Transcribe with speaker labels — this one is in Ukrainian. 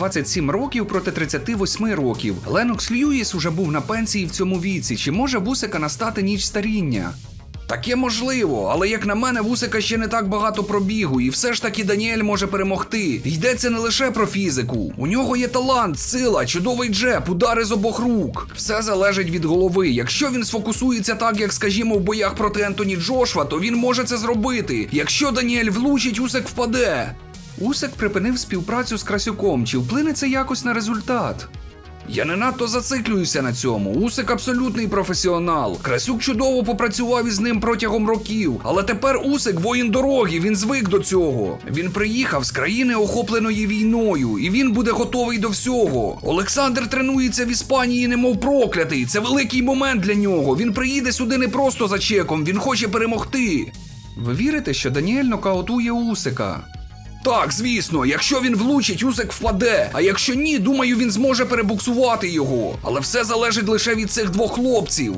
Speaker 1: 27 років проти 38 років. Ленокс Льюіс уже був на пенсії в цьому віці. Чи може вусика настати ніч старіння? Таке можливо, але як на мене, вусика ще не так багато пробігу, і все ж таки Даніель може перемогти. Йдеться не лише про фізику. У нього є талант, сила, чудовий джеб, удари з обох рук. Все залежить від голови. Якщо він сфокусується так, як скажімо, в боях проти Ентоні Джошва, то він може це зробити. Якщо Даніель влучить, Усик впаде. Усик припинив співпрацю з Красюком. Чи вплине це якось на результат? Я не надто зациклююся на цьому. Усик абсолютний професіонал. Красюк чудово попрацював із ним протягом років. Але тепер Усик воїн дороги, він звик до цього. Він приїхав з країни, охопленої війною, і він буде готовий до всього. Олександр тренується в Іспанії, немов проклятий. Це великий момент для нього. Він приїде сюди не просто за чеком, він хоче перемогти. Ви вірите, що Даніель нокаутує Усика? Так, звісно, якщо він влучить, Усик впаде. А якщо ні, думаю, він зможе перебуксувати його. Але все залежить лише від цих двох хлопців.